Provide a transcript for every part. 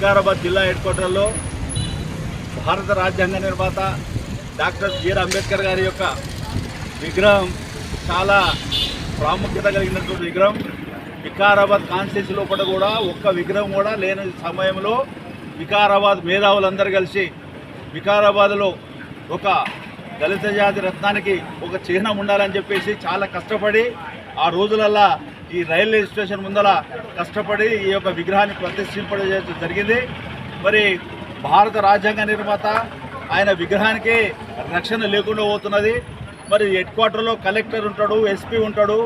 వికారాబాద్ జిల్లా హెడ్ క్వార్టర్లో భారత రాజ్యాంగ నిర్మాత డాక్టర్ బిఆర్ అంబేద్కర్ గారి యొక్క విగ్రహం చాలా ప్రాముఖ్యత కలిగినటువంటి విగ్రహం. వికారాబాద్ కాన్స్టిట్యూన్సీ లోపల కూడా ఒక్క విగ్రహం కూడా లేని సమయంలో వికారాబాద్ మేధావులందరూ కలిసి వికారాబాద్లో ఒక దళిత జాతి రత్నానికి ఒక చిహ్నం ఉండాలని చెప్పేసి చాలా కష్టపడి ఆ రోజులల్లా ఈ రైల్వే స్టేషన్ ముందర కష్టపడి ఈ యొక్క విగ్రహాన్ని ప్రతిష్ఠింపడం జరిగింది. మరి భారత రాజ్యాంగ నిర్మాత ఆయన విగ్రహానికి రక్షణ లేకుండా పోతున్నది. మరి హెడ్ క్వార్టర్లో కలెక్టర్ ఉంటాడు ఎస్పీ ఉంటాడు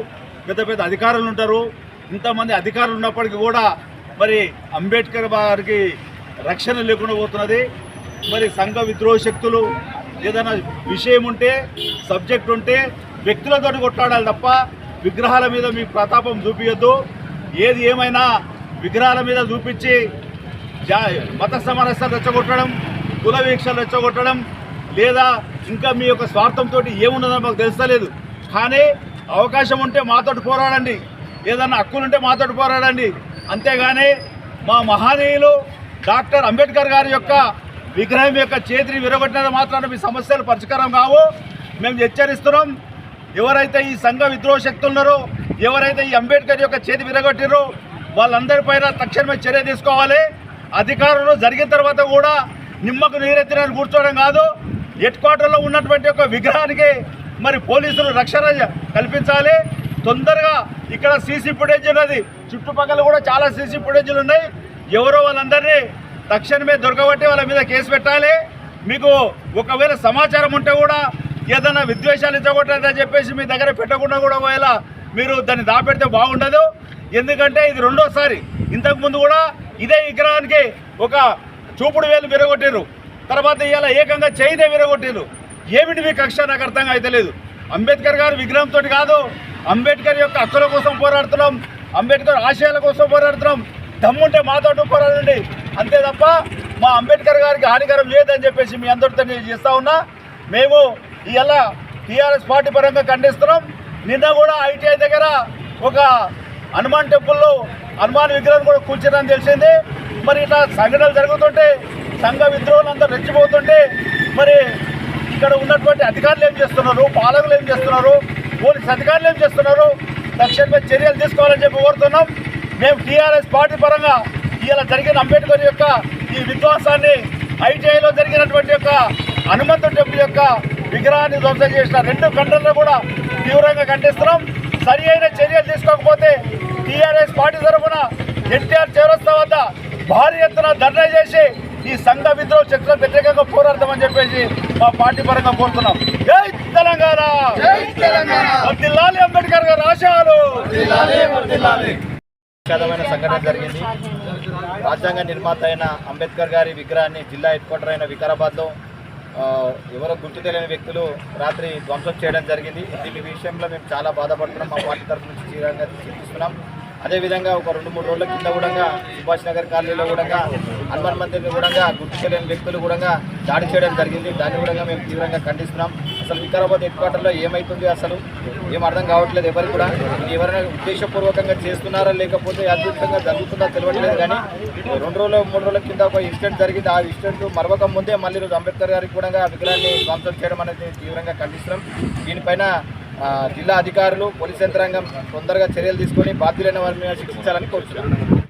పెద్ద పెద్ద అధికారులు ఉంటారు. ఇంతమంది అధికారులు ఉన్నప్పటికీ కూడా మరి అంబేద్కర్ గారికి రక్షణ లేకుండా పోతున్నది. మరి సంఘ విద్రోహ శక్తులు ఏదైనా విషయం ఉంటే సబ్జెక్ట్ ఉంటే వ్యక్తులతో కొట్లాడాలి తప్ప విగ్రహాల మీద మీ ప్రతాపం చూపించద్దు ఏది ఏమైనా విగ్రహాల మీద చూపించి జా మత సమరస్యాలు రెచ్చగొట్టడం కుల వీక్షలు రెచ్చగొట్టడం లేదా ఇంకా మీ యొక్క స్వార్థంతో ఏమున్నదో మాకు తెలుస్తలేదు. కానీ అవకాశం ఉంటే మాతోటి పోరాడండి. ఏదన్నా హక్కులుంటే మాతోటి పోరాడండి. అంతేగాని మా మహానీయులు డాక్టర్ అంబేద్కర్ గారి యొక్క విగ్రహం యొక్క చేతిని విరగొట్టినది మాత్రాన మీ సమస్యలు పరిష్కారం కావు. మేము హెచ్చరిస్తున్నాం. ఎవరైతే ఈ సంఘ విద్రోహ శక్తులు ఉన్నారో ఎవరైతే ఈ అంబేద్కర్ యొక్క చేతి విరగొట్టిరో వాళ్ళందరిపైన తక్షణమే చర్య తీసుకోవాలి. అధికారులు జరిగిన తర్వాత కూడా నిమ్మకు నీరెత్తినని కూర్చోవడం కాదు హెడ్ క్వార్టర్లో ఉన్నటువంటి ఒక విగ్రహానికి మరి పోలీసులు రక్షణ కల్పించాలి. తొందరగా ఇక్కడ సీసీ ఫుటేజ్ ఉన్నది. చుట్టుపక్కల కూడా చాలా సీసీ ఫుటేజ్లు ఉన్నాయి. ఎవరో వాళ్ళందరినీ తక్షణమే దొరకబట్టి వాళ్ళ మీద కేసు పెట్టాలి. మీకు ఒకవేళ సమాచారం ఉంటే కూడా ఏదైనా విద్వేషాలు ఇచ్చగొట్టదని చెప్పేసి మీ దగ్గర పెట్టకుండా కూడా ఒకవేళ మీరు దాన్ని దాపెడితే బాగుండదు. ఎందుకంటే ఇది రెండోసారి. ఇంతకుముందు కూడా ఇదే విగ్రహానికి ఒక చూపుడు వేలు విరగొట్టారు తర్వాత ఇవాళ ఏకంగా చైనే విరగొట్టారు ఏమిటి మీ కక్ష? నాకు అర్థం అయితలేదు అంబేద్కర్ గారు విగ్రహంతో కాదు. అంబేద్కర్ యొక్క హక్కుల కోసం పోరాడుతున్నాం. అంబేద్కర్ ఆశయాల కోసం పోరాడుతున్నాం. దమ్ముంటే మాతో పోరాడండి. అంతే తప్ప మా అంబేద్కర్ గారికి హానికరం లేదని చెప్పేసి మీ అందరితో నేను చేస్తా ఉన్నా. మేము ఇవాళ టీఆర్ఎస్ పార్టీ పరంగా ఖండిస్తున్నాం. నిన్న కూడా ఐటీఐ దగ్గర ఒక హనుమాన్ టెంపుల్లో హనుమాన్ విగ్రహం కూడా కూర్చున్నారని తెలిసింది. మరి ఇట్లా సంఘటనలు జరుగుతుంటే సంఘ విద్రోహులు అంతా రెచ్చిపోతుంటే మరి ఇక్కడ ఉన్నటువంటి అధికారులు ఏం చేస్తున్నారు? పాలకులు ఏం చేస్తున్నారు? పోలీస్ అధికారులు ఏం చేస్తున్నారు? తక్షణమే చర్యలు తీసుకోవాలని చెప్పి కోరుతున్నాం. మేము టీఆర్ఎస్ పార్టీ పరంగా ఇలా జరిగిన అంబేద్కర్ యొక్క ఈ విధ్వంసాన్ని ఐటీఐలో జరిగినటువంటి యొక్క హనుమంతు టెంపుల్ యొక్క విగ్రహాన్ని ధ్వంసం చేసిన రెండు గంటల్లో కూడా తీవ్రంగా ఖండిస్తున్నాం. సరి అయిన చర్యలు తీసుకోకపోతే టీఆర్ఎస్ పార్టీ తరఫున ఎన్టీఆర్ చౌరస్తా వద్ద భారీ ఎత్తున ధర్నా చేసి ఈ సంఘ విద్రోహ శక్తులకు వ్యతిరేకంగా పోరాడతామని చెప్పేసి మా పార్టీ పరంగా కోరుతున్నాం. జై తెలంగాణ! వర్ధిల్లాలి అంబేద్కర్ గారి ఆశయాలు! విషాదమైన సంఘటన జరిగింది. రాజ్యాంగ నిర్మాత అయిన అంబేద్కర్ గారి విగ్రహాన్ని జిల్లా హెడ్ క్వార్టర్ అయిన వికారాబాద్లో ఎవరో గుర్తు తెలియని వ్యక్తులు రాత్రి ధ్వంసం చేయడం జరిగింది. దీని విషయంలో మేము చాలా బాధపడుతున్నాం. మా పార్టీ తరఫు నుంచి తీవ్రంగా చింతిస్తున్నాం అదేవిధంగా ఒక రెండు మూడు రోజుల కింద కూడా సుభాష్ నగర్ కాలనీలో కూడా హనుమాన్ మందిర్ని కూడా గుర్తు తెలియని వ్యక్తులు కూడా దాడి చేయడం జరిగింది. దాన్ని కూడా మేము తీవ్రంగా ఖండిస్తున్నాం. అసలు వికారాబాద్ హెడ్ క్వార్టర్లో ఏమవుతుంది అసలు? ఏం అర్థం కావట్లేదు ఎవరు కూడా. ఎవరైనా ఉద్దేశపూర్వకంగా చేస్తున్నారా లేకపోతే అద్భుతంగా జరుగుతుందా తెలియట్లేదు కానీ రెండు రోజులు మూడు రోజుల కింద ఒక ఇన్సిడెంట్ జరిగింది. ఆ ఇన్సిడెంట్ మరొక ముందే మళ్ళీ రోజు అంబేద్కర్ గారికి కూడా విగ్రహాన్ని ధ్వంసం చేయడం అనేది తీవ్రంగా ఖండిస్తున్నాం. దీనిపైన జిల్లా అధికారులు పోలీస్ యంత్రాంగం తొందరగా చర్యలు తీసుకొని బాధ్యులైన వారిని శిక్షించాలని కోరుతున్నాను